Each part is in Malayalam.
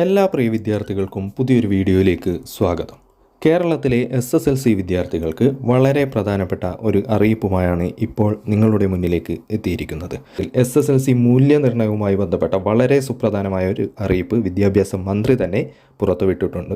എല്ലാ പ്രിയ വിദ്യാർത്ഥികൾക്കും പുതിയൊരു വീഡിയോയിലേക്ക് സ്വാഗതം. കേരളത്തിലെ എസ് എസ് എൽ സി വിദ്യാർത്ഥികൾക്ക് വളരെ പ്രധാനപ്പെട്ട ഒരു അറിയിപ്പുമായാണ് ഇപ്പോൾ നിങ്ങളുടെ മുന്നിലേക്ക് എത്തിയിരിക്കുന്നത്. എസ് എസ് എൽ സി മൂല്യനിർണയവുമായി ബന്ധപ്പെട്ട വളരെ സുപ്രധാനമായ ഒരു അറിയിപ്പ് വിദ്യാഭ്യാസ മന്ത്രി തന്നെ പുറത്തുവിട്ടിട്ടുണ്ട്.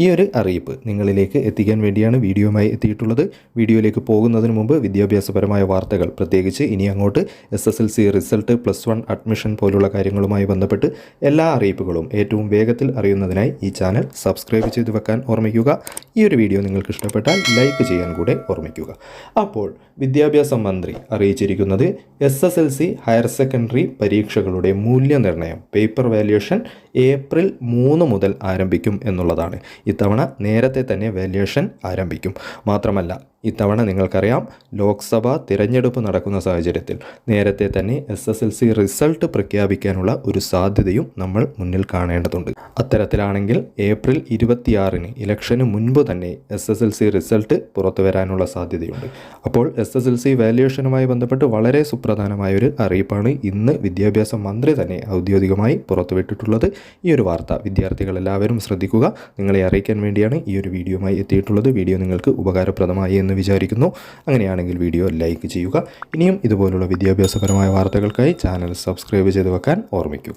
ഈ ഒരു അറിയിപ്പ് നിങ്ങളിലേക്ക് എത്തിക്കാൻ വേണ്ടിയാണ് വീഡിയോയുമായി എത്തിയിട്ടുള്ളത്. വീഡിയോയിലേക്ക് പോകുന്നതിന് മുമ്പ് വിദ്യാഭ്യാസപരമായ വാർത്തകൾ പ്രത്യേകിച്ച് ഇനി അങ്ങോട്ട് S S L C result plus one admission പോലുള്ള കാര്യങ്ങളുമായി ബന്ധപ്പെട്ട് എല്ലാ അറിയിപ്പുകളും ഏറ്റവും വേഗത്തിൽ അറിയുന്നതിനായി ഈ ചാനൽ സബ്സ്ക്രൈബ് ചെയ്ത് വെക്കാൻ ഓർമ്മിക്കുക. ഈ ഒരു വീഡിയോ നിങ്ങൾക്ക് ഇഷ്ടപ്പെട്ടാൽ ലൈക്ക് ചെയ്യാൻ കൂടെ ഓർമ്മിക്കുക. അപ്പോൾ വിദ്യാഭ്യാസ മന്ത്രി അറിയിച്ചിരിക്കുന്നത് S S L C higher secondary പരീക്ഷകളുടെ മൂല്യനിർണയം പേപ്പർ വാല്യുവേഷൻ ഏപ്രിൽ മൂന്ന് മുതൽ ആരംഭിക്കും. എന്നുള്ളതാണ്. ഇത്തവണ നേരത്തെ തന്നെ വാല്യുവേഷൻ ആരംഭിക്കും. മാത്രമല്ല ഇത്തവണ നിങ്ങൾക്കറിയാം ലോക്സഭ തിരഞ്ഞെടുപ്പ് നടക്കുന്ന സാഹചര്യത്തിൽ നേരത്തെ തന്നെ S S L C result പ്രഖ്യാപിക്കാനുള്ള ഒരു സാധ്യതയും നമ്മൾ മുന്നിൽ കാണേണ്ടതുണ്ട്. അത്തരത്തിലാണെങ്കിൽ ഏപ്രിൽ ഇരുപത്തിയാറിന് ഇലക്ഷന് മുൻപ് തന്നെ S S L C result പുറത്തു വരാനുള്ള സാധ്യതയുണ്ട്. അപ്പോൾ എസ് എസ് എൽ സി വാല്യുവേഷനുമായി ബന്ധപ്പെട്ട് വളരെ സുപ്രധാനമായ ഒരു അറിയിപ്പാണ് ഇന്ന് വിദ്യാഭ്യാസ മന്ത്രി തന്നെ ഔദ്യോഗികമായി പുറത്തുവിട്ടിട്ടുള്ളത്. ഈ ഒരു വാർത്ത വിദ്യാർത്ഥികൾ എല്ലാവരും ശ്രദ്ധിക്കുക. നിങ്ങളെ അറിയിക്കാൻ വേണ്ടിയാണ് ഈ ഒരു വീഡിയോയുമായി എത്തിയിട്ടുള്ളത്. വീഡിയോ നിങ്ങൾക്ക് ഉപകാരപ്രദമായി എന്ന് വിചാരിക്കുന്നു. അങ്ങനെയാണെങ്കിൽ വീഡിയോ ലൈക്ക് ചെയ്യുക. ഇനിയും ഇതുപോലുള്ള വിദ്യാഭ്യാസപരമായ വാർത്തകൾക്കായി ചാനൽ സബ്സ്ക്രൈബ് ചെയ്ത് വെക്കാൻ ഓർമ്മിക്കുക.